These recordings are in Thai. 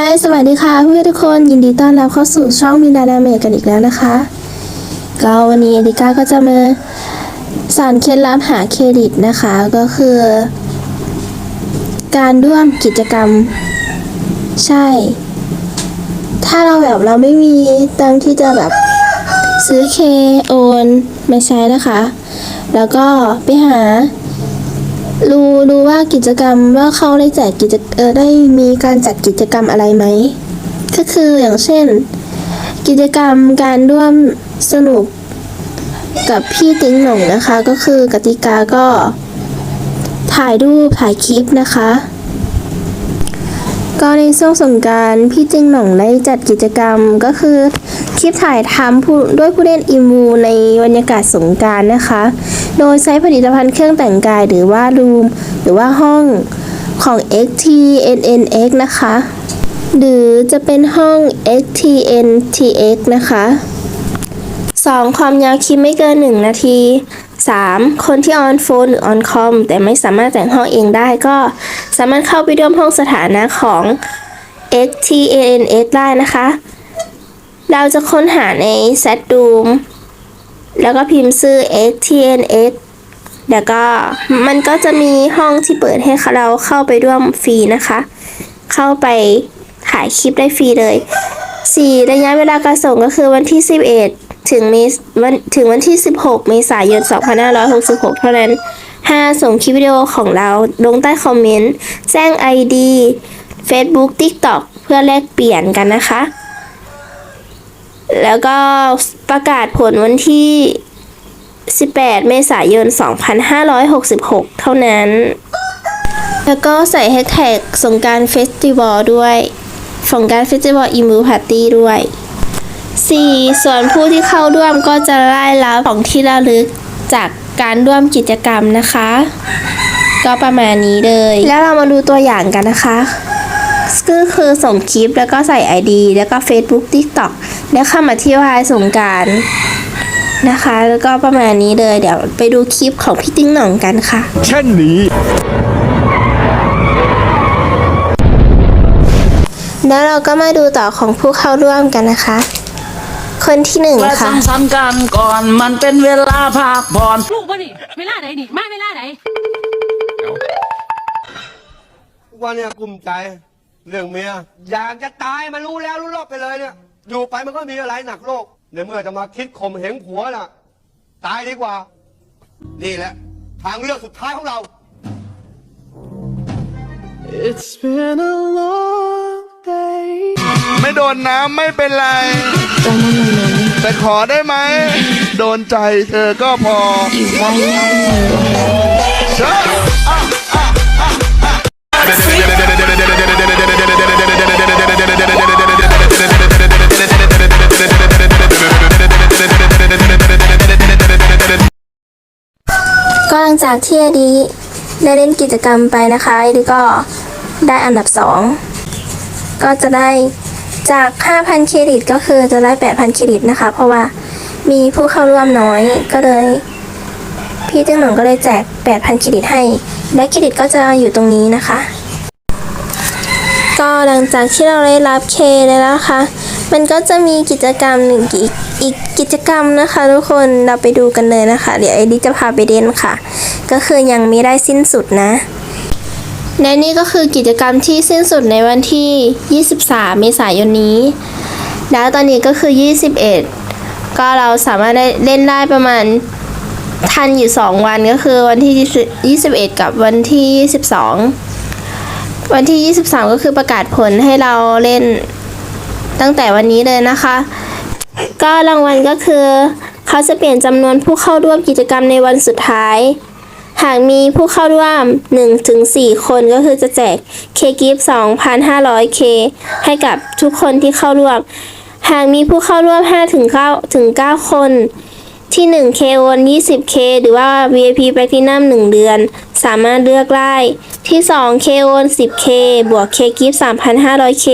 ายสวัสดีค่ะเพื่อนทุกคนยินดีต้อนรับเข้าสู่ช่องมินาดาเมกันอีกแล้วนะคะก็วันนี้เอดิก้าก็จะมาสอนเคล็ดลับหาเครดิตนะคะก็คือ การร่วมกิจกรรม ใช่ ถ้าเราแบบเราไม่มีตังที่จะแบบซื้อเคโอนมาใช้นะคะ แล้วก็ไปหา รู้รู้ว่ากิจกรรมว่าเขาได้จัดกิจเออได้มีการจัดกิจกรรมอะไรไหมก็คืออย่างเช่น กิจกรรมการร่วมสนุกกับพี่ติ้งหน่งนะคะ ก็คือกติกาก็ถ่ายรูปถ่ายคลิปนะคะ ก็ในช่วงสงการพี่จิงหน่องได้จัดกิจกรรมก็คือคลิปถ่ายทำด้วยผู้เล่นอิมูในบรรยากาศสงการนะคะ โดยใช้ผลิตภัณฑ์เครื่องแต่งกายหรือว่ารูม หรือว่าห้องของ XTNNX นะคะ หรือจะเป็นห้อง XTNTX นะคะ 2. ความยาวคลิปไม่เกิน 1 นาที 3. คนที่ออนโฟนหรือออนคอมแต่ไม่สามารถแต่งห้องเองได้ก็สามารถเข้าไปร่วมห้องสถานะของ XTNNX ได้นะคะ เราจะค้นหาใน z d o o m แล้วก็พิมพ์ชื่อ XTNX แล้วก็มันก็จะมีห้องที่เปิดให้เราเข้าไปร่วมฟรีนะคะ เข้าไปถ่ายคลิปได้ฟรีเลย 4. ระยะเวลาการส่งก็คือวันที่ 11 ถึงเมษวันถึงวันที่ 16 เมษายน 2566 เท่านั้น 5. ส่งคลิปวิดีโอของเราลงใต้คอมเมนต์ แจ้ง ID Facebook TikTok เพื่อแลกเปลี่ยนกันนะคะ แล้วก็ประกาศผลวันที่ 18 เมษายน 2566 เท่านั้น แล้วก็ใส่แฮชแท็กสงการเฟสติวัลด้วยสงการเฟสติวัลอิมูพาร์ตี้ด้วย 4. ส่วนผู้ที่เข้าร่วมก็จะได้รับของที่ระลึกจากการร่วมกิจกรรมนะคะ ก็ประมาณนี้เลย แล้วเรามาดูตัวอย่างกันนะคะก็คือส่งคลิปแล้วก็ใส่ ID แล้วก็ Facebook TikTok แล้วคำอธิบายสงกรารนะคะ แล้วก็ประมาณนี้เลย เดี๋ยวไปดูคลิปของพี่ติ้งหน่องกันค่ะ เช่นนี้ แล้วเราก็มาดูต่อของผู้เข้าร่วมกันนะคะ คนที่หนึ่งและค่ะ สังสรรค์กันก่อนมันเป็นเวลาพักผ่อน ลูกบ่นี่เวลาไหนนี่มาเวลาไหนทุกวันเนี่ยกลุ้มใจ เรื่องเมียอยากจะตายมันรู้แล้วรู้รอบไปเลยเนี่ย อยู่ไปมันก็มีอะไรหนักโลกในเมื่อจะมาคิดข่มเหงผัวน่ะ ตายดีกว่า นี่แหละ ทางเลือกสุดท้ายของเรา It's been a long day ไม่โดนน้ำไม่เป็นไร แต่ขอได้ไหม โดนใจเธอก็พอเชิญอะอะอะอะก็หลังจากที่อดีได้เล่นกิจกรรมไปนะคะอดีก็ได้อันดับ2ก็จะได้ จาก 5,000 เครดิตก็คือจะได้ 8,000 เครดิตนะคะ เพราะว่ามีผู้เข้าร่วมน้อยก็เลย พี่ตึ้งหนงก็เลยแจก 8,000 เครดิตให้ และเครดิตก็จะอยู่ตรงนี้นะคะ ก็หลังจากที่เราได้รับเคแล้วนะคะ มันก็จะมีกิจกรรมหนึ่งอีกอีกกิจกรรมนะคะ ทุกคนเราไปดูกันเลยนะคะ เดี๋ยวไอดิจะพาไปเด่นค่ะ ก็คือยังไม่ได้สิ้นสุดนะ และนี่ก็คือกิจกรรมที่สิ้นสุดในวันที่ 23 เมษายนนี้ แล้วตอนนี้ก็คือ 21 ก็เราสามารถได้เล่นได้ประมาณทันอยู่ 2 วันก็คือวันที่ 21 กับวันที่ 22 วันที่ 23 ก็คือประกาศผลให้เราเล่นตั้งแต่วันนี้เลยนะคะ ก็รางวัลก็คือ เขาจะเปลี่ยนจำนวนผู้เข้าร่วมกิจกรรมในวันสุดท้าย หากมีผู้เข้าร่วม 1-4 คนก็คือจะแจกเคกิฟ2,500 เคให้กับทุกคนที่เข้าร่วม หากมีผู้เข้าร่วม 5-9ถึง9คน ที่ 1 k โอน 20k หรือว่า VIP Platinum 1 เดือน สามารถเลือกได้ ที่ 2 k โอน 10k บวก k gift 3,500k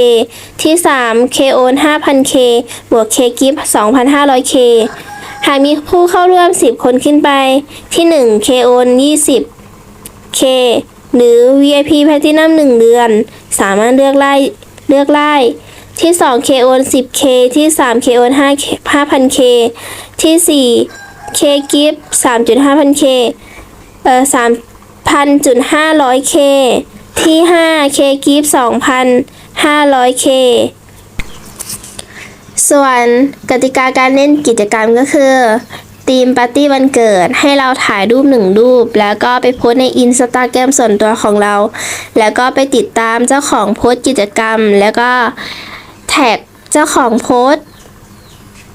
ที่ 3 k โอน 5,000k บวก k gift 2,500k หากมีผู้เข้าร่วม 10 คนขึ้นไป ที่ 1 k โอน 20k หรือ VIP Platinum 1 เดือน สามารถเลือกได้เลือกไล่ ที่ 2K โอน 10K ที่ 3K โอน 5K 5,000K ที่ 4K กิฟต์ 3.5,000K เอ่อ 3,500K ที่ 5K กิฟต์ 2,500K ส่วนกติกาการเล่นกิจกรรมก็คือทีมปาร์ตี้วันเกิดให้เราถ่ายรูปหนึ่งรูป แล้วก็ไปโพสในอินสตาแกรมส่วนตัวของเรา แล้วก็ไปติดตามเจ้าของโพสกิจกรรม แล้วก็แท็กเจ้าของโพส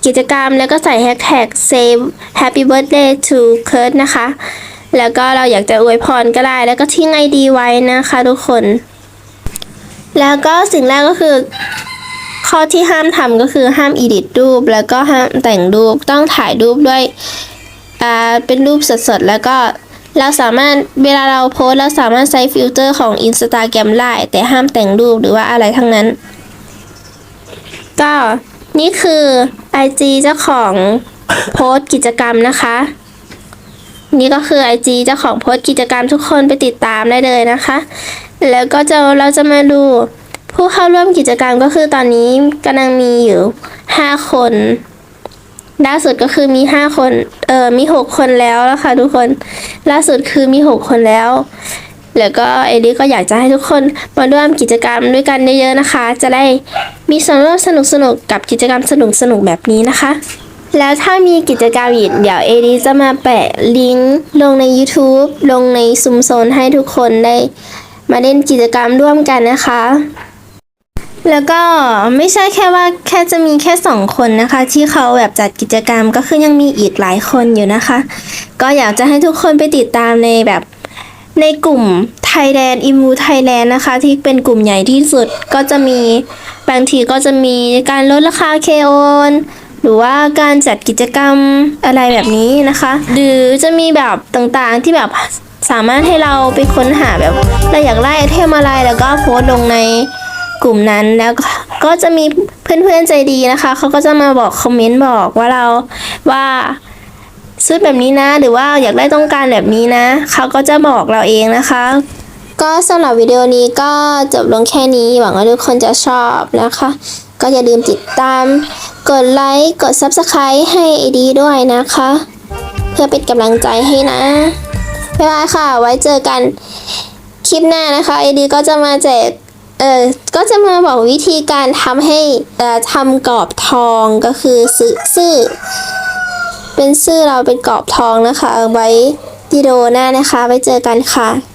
กิจกรรม แล้วก็ใส่แฮชแท็ก save happy birthday to Kurt นะคะ แล้วก็เราอยากจะอวยพรก็ได้ แล้วก็ทิ้งไอดีไว้นะคะทุกคน แล้วก็สิ่งแรกก็คือ ข้อที่ห้ามทำก็คือห้ามอีดิตรูป แล้วก็ห้ามแต่งรูปต้องถ่ายรูปด้วยเป็นรูปสดๆ แล้วก็เราสามารถเวลาเราโพสเราสามารถใช้ฟิลเตอร์ของ Instagram ได้แต่ห้ามแต่งรูปหรือว่าอะไรทั้งนั้น ก็นี่คือ IG เจ้าของโพสกิจกรรมนะคะ นี่ก็คือ IG เจ้าของโพสกิจกรรมทุกคนไปติดตามได้เลยนะคะ แล้วก็จะเราจะมาดู ผู้เข้าร่วมกิจกรรมก็คือตอนนี้กำลังมีอยู่ 5 คนล่าสุดก็คือมี 5 คน เออมี 6 คนแล้วนะคะทุกคน ล่าสุดคือมี 6 คนแล้ว แล้วก็เอลิก็อยากจะให้ทุกคนมาร่วมกิจกรรมด้วยกันเยอะๆนะคะ จะได้มีส่วนร่วมสนุกๆกับกิจกรรมสนุกๆแบบนี้นะคะ แล้วถ้ามีกิจกรรมอีกเดี๋ยวเอดีจะมาแปะลิงก์ลงใน YouTube ลงในซุมโซนให้ทุกคนได้มาเล่นกิจกรรมร่วมกันนะคะ แล้วก็ไม่ใช่แค่ว่าแค่จะมีแค่สองคนนะคะ ที่เขาแบบจัดกิจกรรมก็คือยังมีอีกหลายคนอยู่นะคะ ก็อยากจะให้ทุกคนไปติดตามในแบบในกลุ่ม Thailand i m u Thailand นะคะ ที่เป็นกลุ่มใหญ่ที่สุดก็จะมีบางทีก็จะมีการลดราคาเคโอนหรือว่าการจัดกิจกรรมอะไรแบบนี้นะคะ หรือจะมีแบบต่างๆที่แบบสามารถให้เราไปค้นหาแบบเราอยากไล่ไอเทมอะไรแล้วก็โพสต์ลงใน กลุ่มนั้นแล้วก็จะมีเพื่อนๆใจดีนะคะเขาก็จะมาบอกคอมเมนต์บอกว่าเราว่าซื้อแบบนี้นะ หรือว่าอยากได้ต้องการแบบนี้นะเขาก็จะบอกเราเองนะคะ ก็สำหรับวิดีโอนี้ก็จบลงแค่นี้หวังว่าทุกคนจะชอบนะคะ ก็อย่าลืมติดตาม กดไลค์กด Subscribe ให้ไอดีด้วยนะคะ เพื่อเป็นกำลังใจให้นะบ๊ายบายค่ะ ไว้เจอกันคลิปหน้านะคะไอดีก็จะมาแจก เออก็จะมาบอกวิธีการทำให้เอ่อทำกรอบทองก็คือซื้อซื้อเป็นซื่อเราเป็นกรอบทองนะคะ เอาไว้วิดีโอหน้านะคะ ไว้เจอกันค่ะ